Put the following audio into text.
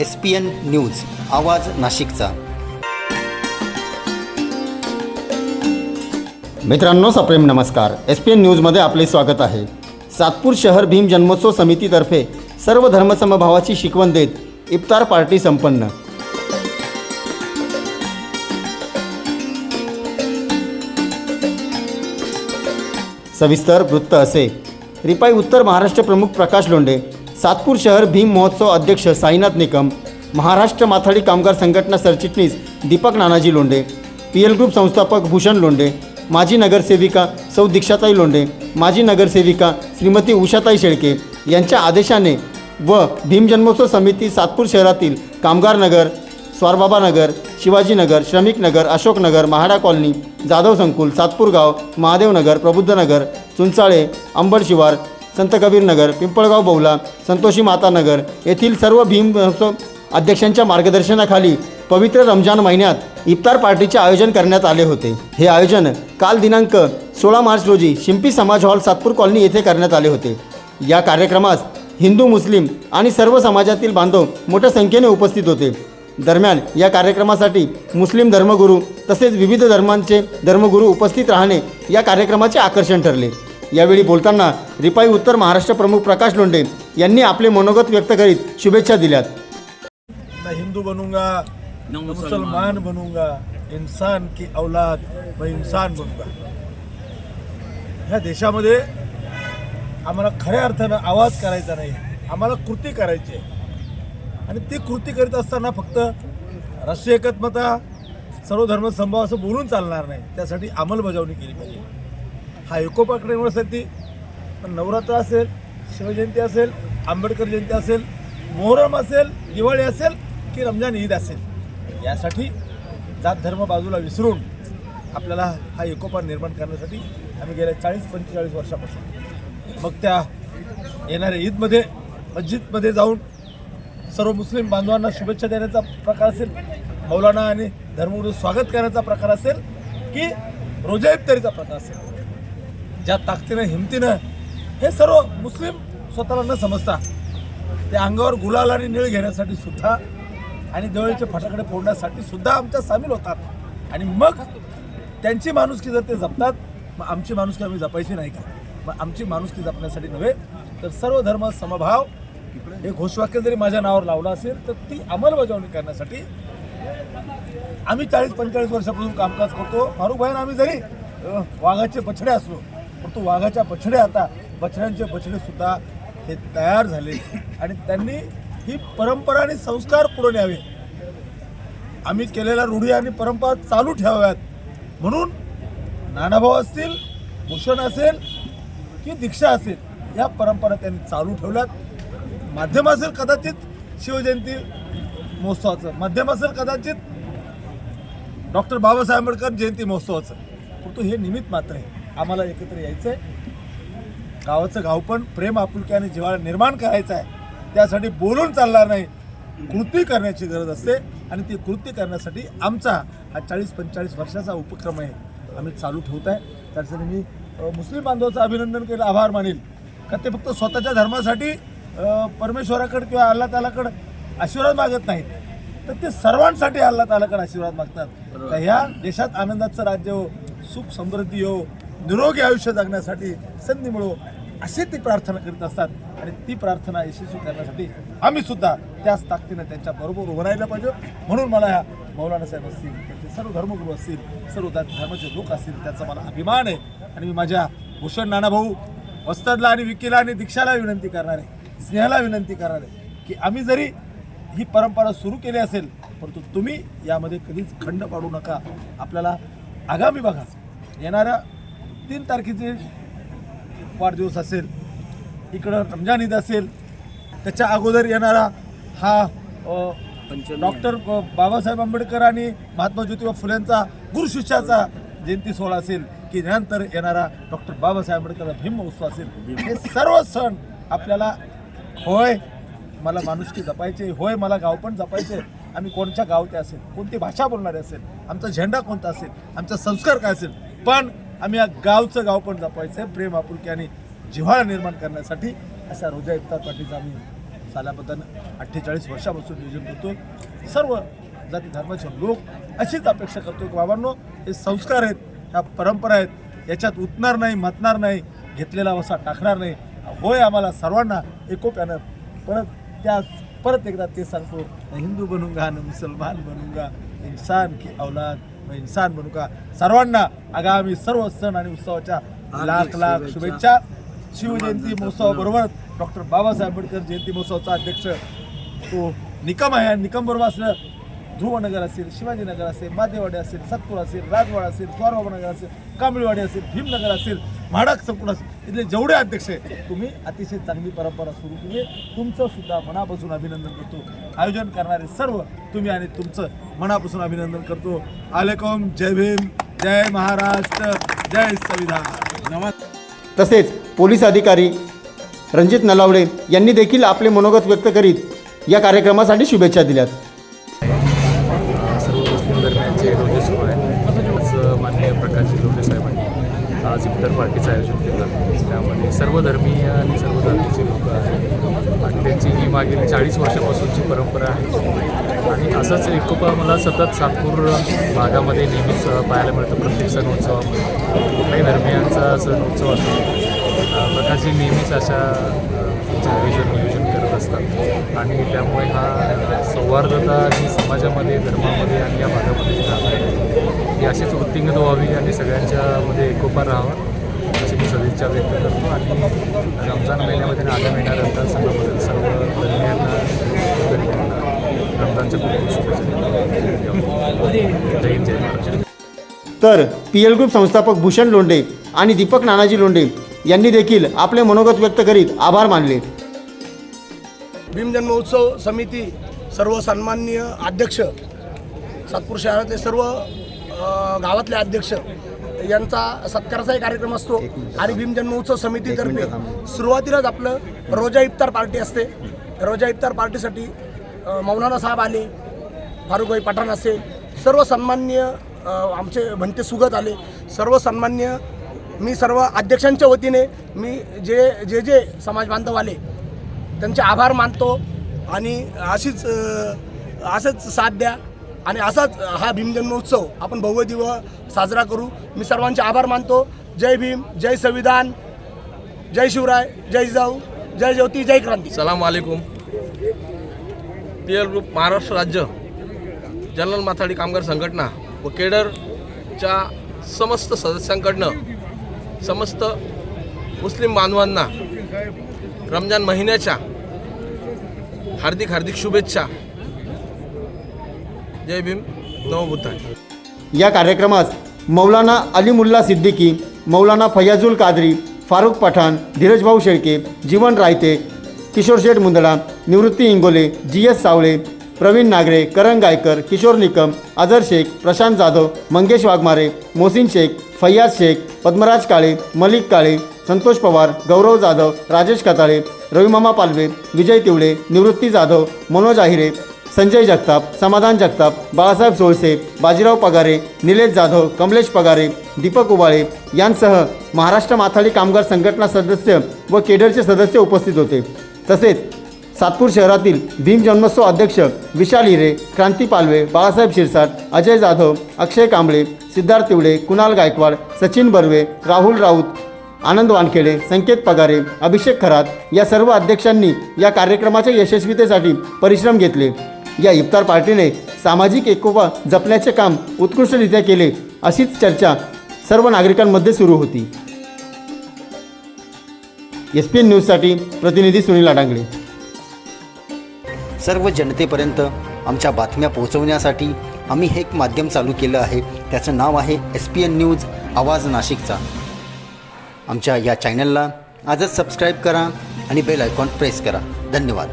S P N news आवाज नाशिकचा. मित्रांनो सप्रेम नमस्कार. एस पी एन न्यूजमध्ये आपले स्वागत आहे. सातपूर शहर भीम जन्मोत्सव समितीतर्फे सर्व धर्मसमभावाची शिकवण देत इफ्तार पार्टी संपन्न. सविस्तर वृत्त असे. रिपाई उत्तर महाराष्ट्र प्रमुख प्रकाश लोंढे सातपूर शहर भीम महोत्सव अध्यक्ष साईनाथ निकम महाराष्ट्र माथाडी कामगार संघटना सरचिटणीस Deepak Nanaji Londhe P L group संस्थापक भूषण लोंढे माजी नगरसेविका सौ दीक्षाताई लोंढे माजी नगरसेविका श्रीमती उषाताई शेळके यांच्या आदेशाने व भीम जन्मोत्सव समिती सातपूर शहरातील कामगार नगर स्वारबाबा नगर शिवाजीनगर श्रमिक नगर अशोक नगर महाडा कॉलनी जाधव संकुल सातपूर गाव महादेव नगर प्रबुद्ध नगर चुंचाळे अंबड शिवार संत कबीरनगर पिंपळगाव बौला संतोषी मातानगर येथील सर्व भीम अध्यक्षांच्या मार्गदर्शनाखाली पवित्र रमजान महिन्यात इफ्तार पार्टीचे आयोजन करण्यात आले होते. हे आयोजन काल दिनांक सोळा मार्च रोजी शिंपी समाज हॉल सातपूर कॉलनी येथे करण्यात आले होते. या कार्यक्रमास हिंदू मुस्लिम आणि सर्व समाजातील बांधव मोठ्या संख्येने उपस्थित होते. दरम्यान या कार्यक्रमासाठी मुस्लिम धर्मगुरू तसेच विविध धर्मांचे धर्मगुरू उपस्थित राहणे या कार्यक्रमाचे आकर्षण ठरले. यावेळी बोलताना रिपाई उत्तर महाराष्ट्र प्रमुख प्रकाश लोंढे यांनी आपले मनोगत व्यक्त करीत शुभेच्छा दिल्यात. मैं हिंदू बनूंगा मुसलमान. बनूंगा इंसान की औलाद मैं इंसान बनूंगा। ह्या देशामध्ये आम्हाला खऱ्या अर्थानं आवाज करायचा नाही आम्हाला कृती करायची आहे. आणि ती कृती करीत असताना फक्त राष्ट्रीय एकात्मता सर्व धर्म संभाव असं बोलून चालणार नाही त्यासाठी अंमलबजावणी केली पाहिजे. हा इकोपार्क येण्यासाठी पण नवरात्र असेल शिवजयंती असेल आंबेडकर जयंती असेल मोहरम असेल दिवाळी असेल की रमजान ईद असेल यासाठी जात धर्म बाजूला विसरून आपल्याला हा एकोपा निर्माण करण्यासाठी आम्ही गेल्या चाळीस पंचेचाळीस वर्षापासून मग त्या येणाऱ्या ईदमध्ये मस्जिदमध्ये जाऊन सर्व मुस्लिम बांधवांना शुभेच्छा देण्याचा प्रकार असेल मौलाना आणि धर्मगुरू स्वागत करण्याचा प्रकार असेल की रोजा इफ्तारीचा प्रकार असेल. ज्या ताकदीनं हिमतीनं हे सर्व मुस्लिम स्वतःला न समजता ते अंगावर गुलाल आणि निळ घेण्यासाठी सुद्धा आणि दिवाळीचे फटाकडे फोडण्यासाठी सुद्धा आमच्या सामील होतात. आणि मग त्यांची माणुसकी जर ते जपतात मग आमची माणुसकी आम्ही जपायची नाही का? मग आमची माणुसकी जपण्यासाठी नव्हे तर सर्व धर्म समभाव हे घोषवाक्य जरी माझ्या नावावर लावलं असेल तर ती अंमलबजावणी करण्यासाठी आम्ही चाळीस पंचेचाळीस वर्षापासून कामकाज करतो. फारुख भाईन आम्ही जरी वाघाचे पछडे असलो परंतु वाघाच्या बछड्या आता बछड्यांचे बछडे सुद्धा हे तयार झाले. आणि त्यांनी ही परंपरा आणि संस्कार पुढे न्यावे. आम्ही केलेल्या रूढी आणि परंपरा चालू ठेवाव्यात. म्हणून नानाभाऊ असतील भूषण असेल की दीक्षा असेल या परंपरा त्यांनी चालू ठेवल्यात. माध्यम असेल कदाचित शिवजयंती महोत्सवाचं. माध्यम असेल कदाचित डॉक्टर बाबासाहेब आंबेडकर जयंती महोत्सवाचं. परंतु हे निमित्त मात्र आहे. आम्हाला एकत्र यायचं आहे गावाचं गावपण प्रेम आपुलक्याने जिव्हाळा निर्माण करायचं आहे. त्यासाठी बोलून चालणार नाही. कृती करण्याची गरज असते आणि ती कृती करण्यासाठी आमचा हा चाळीस पंचेचाळीस वर्षाचा उपक्रम आहे. आम्ही चालू ठेवत आहे. त्यासाठी मी मुस्लिम बांधवाचं अभिनंदन केलं आभार मानेल. का ते फक्त स्वतःच्या धर्मासाठी परमेश्वराकडे किंवा अल्ला तालाकडे आशीर्वाद मागत नाहीत. तर ते सर्वांसाठी अल्ला तालाकडे आशीर्वाद मागतात. तर ह्या देशात आनंदाचं राज्य हो सुख समृद्धी हो निरोगी आयुष्य जगण्यासाठी संधी मिळो असे ती प्रार्थना करीत असतात आणि ती प्रार्थना यशस्वी करण्यासाठी आम्ही सुद्धा त्याच ताकदीनं त्यांच्या बरोबर उभं राहिलं पाहिजे. म्हणून मला ह्या मौलाना साहेब असतील त्यांचे सर्व धर्मगुरू असतील सर्व धर्माचे लोक असतील त्याचा मला अभिमान आहे. आणि मी माझ्या भूषण नानाभाऊ वस्तादला आणि विकीला आणि दीक्षाला विनंती करणार आहे स्नेहाला विनंती करणार आहे की आम्ही जरी ही परंपरा सुरू केली असेल परंतु तुम्ही यामध्ये कधीच खंड पाडू नका. आपल्याला आगामी बघा. येणाऱ्या तीन तारखेचे वाढदिवस असेल इकडं रमजान ईद असेल त्याच्या अगोदर येणारा हा डॉक्टर बाबासाहेब आंबेडकर आणि महात्मा ज्योतिबा फुलेंचा गुरुशिष्याचा जयंती सोहळा असेल की नंतर येणारा डॉक्टर बाबासाहेब आंबेडकर भीम महोत्सव असेल. हे सर्व सण आपल्याला होय मला माणुसकी जपायचे होय मला गाव पण जपायचे आम्ही कोणत्या गावचे असेल कोणती भाषा बोलणारे असेल आमचा झेंडा कोणता असेल आमचा संस्कार काय असेल. पण आम्ही या गावचं गाव पण जपायचं आहे प्रेम आपुलकी आणि जिव्हाळा निर्माण करण्यासाठी अशा रोजा इफ्तार पार्टीचा आम्ही सालाबद्दल अठ्ठेचाळीस वर्षापासून नियोजन करतो सर्व जाती धर्माचे लोक अशीच अपेक्षा करतो की बाबांनो हे संस्कार आहेत ह्या परंपरा आहेत. याच्यात उतणार नाही मतणार नाही घेतलेला वसा टाकणार नाही. होय आम्हाला सर्वांना एकोप्यानं परत त्या परत एकदा ते सांगतो हिंदू बनूंगा न मुसलमान बनूंगा इंसान की औलाद इन्सान बनू बनूंगा सर्वांना आगामी सर्व सण आणि उत्सवाच्या लाख लाख शुभेच्छा. शिवजयंती महोत्सवाबरोबर डॉक्टर बाबासाहेब आंबेडकर जयंती महोत्सवाचा अध्यक्ष तो निकम आहे. आणि निकम बरोबर असलं ध्रुवनगर असेल शिवाजीनगर असेल मादेवाडी असेल सातपूर असेल राजवाडा असेल स्वारबाबानगर असेल कांबळीवाडी असेल भीमनगर असेल म्हाडाक संकुल असेल इथले जेवढे अध्यक्ष आहे तुम्ही अतिशय चांगली परंपरा सुरू केली. तुमचं सुद्धा मनापासून अभिनंदन करतो. आयोजन करणारे सर्व तुम्ही आणि तुमचं मनापासून अभिनंदन करतो. आलेकम जय भीम. जय महाराष्ट्र जय संविधान. तसेच पोलीस अधिकारी रणजित नलावडे यांनी देखील आपले मनोगत व्यक्त करीत या कार्यक्रमासाठी शुभेच्छा दिल्यात. सर्व मुस्लिम धर्मियांचे रोजे सुरू आहे आज माननीय प्रकाशजी लोटे साहेबांनी आज इफ्तार पार्टीचं आयोजन केलं. त्यामध्ये सर्व धर्मीय आणि सर्व जातीचे लोक आहेत. करण्याची ही मागील चाळीस वर्षापासूनची परंपरा आहे. आणि असंच एकोपा मला सतत सातपूर भागामध्ये नेहमीच पाहायला मिळतं. प्रत्येक सण उत्सवामध्ये. कुठल्याही धर्मियांचा सण उत्सव असतो अ, प्रकाशजी नेहमीच अशा आयोजन नियोजन करत असतात. आणि त्यामुळे हा सौहार्दता आणि समाजामध्ये धर्मामध्ये आणि या भागामध्ये जे राहत आहे ही अशीच वृत्तिंगत व्हावी आणि सगळ्यांच्यामध्ये एकोपा राहावा. सदिच्छा व्यक्त करतो आणि रमजान महिन्यामध्ये आगामी येणाऱ्या सणाबद्दल सर्व धर्मियांना रमजानच्या खूप खूप शुभेच्छा देतो. जय हिंद जय तर पी एल ग्रुप संस्थापक भूषण लोंढे आणि दीपक नानाजी लोंढे यांनी देखील आपले मनोगत व्यक्त करीत आभार मानले भीम जन्मोत्सव समिती सर्व सन्माननीय अध्यक्ष सातपूर शहरातले सर्व गावातले अध्यक्ष यांचा सत्काराचाही कार्यक्रम असतो आणि भीम जन्मोत्सव समितीतर्फे सुरुवातीलाच आपलं रोजा इफ्तार पार्टी असते. रोजा इफ्तार पार्टीसाठी मौलाना साहेब आले फारुकभाई पठाण असेल सर्व सन्माननीय अ, आमचे म्हणते सुगत आले सर्व सन्मान्य मी सर्व अध्यक्षांच्या वतीने मी जे जे जे समाज बांधव आले त्यांचे आभार मानतो आणि अशीच असंच साथ द्या. आणि असाच हा भीमजन्मोत्सव आपण भव्य दिव साजरा करू. मी सर्वांचे आभार मानतो. जय भीम जय संविधान जय शिवराय जय जाऊ जय ज्योती जय क्रांती. सलाम वालेकुम. पी एल ग्रुप महाराष्ट्र राज्य जनरल माथाडी कामगार संघटना व केडरच्या समस्त सदस्यांकडनं समस्त मुस्लिम बांधवांना रमजान महिन्याच्या हार्दिक हार्दिक शुभेच्छा. जय भीम नवभूतान या कार्यक्रमास मौलाना अलीमुल्ला सिद्दीकी मौलाना फयाजुल कादरी फारुख पठाण धीरजभाऊ शेळके जीवन रायते किशोर शेठ मुंदडा निवृत्ती इंगोले जी एस सावळे प्रवीण नागरे करण गायकर किशोर निकम अजर शेख प्रशांत जाधव मंगेश वाघमारे मोहसिन शेख फैयाज शेख पद्मराज काळे मलिक काळे संतोष पवार गौरव जाधव राजेश कताळे रविमामा पालवे विजय तिवडे निवृत्ती जाधव मनोज आहिरे संजय जगताप समाधान जगताप बाळासाहेब सोळसे बाजीराव पगारे निलेश जाधव कमलेश पगारे दीपक उबाळे यांसह महाराष्ट्र माथाडी कामगार संघटना सदस्य व केडरचे सदस्य उपस्थित होते. तसेच सातपूर शहरातील भीम जन्मोत्सव अध्यक्ष विशाल हिरे क्रांती पालवे बाळासाहेब शिरसाट अजय जाधव अक्षय कांबळे सिद्धार्थ तिवडे कुणाल गायकवाड सचिन बर्वे राहुल राऊत आनंद वानखेडे संकेत पगारे अभिषेक खरात या सर्व अध्यक्षांनी या कार्यक्रमाच्या यशस्वीतेसाठी परिश्रम घेतले. या इफ्तार पार्टीने सामाजिक एकोपा जपण्याचे काम उत्कृष्टरित्या केले अशीच चर्चा सर्व नागरिकांमध्ये सुरू होती. एस पी एन न्यूजसाठी प्रतिनिधी सुनील अडांगळे सर्व जनतेपर्यंत आमच्या बातम्या पोहोचवण्यासाठी आम्ही हे एक माध्यम चालू केलं आहे. त्याचं नाव आहे एस पी एन न्यूज आवाज नाशिकचा. आमच्या या चॅनलला आजच सबस्क्राईब करा आणि बेल आयकॉन प्रेस करा. धन्यवाद.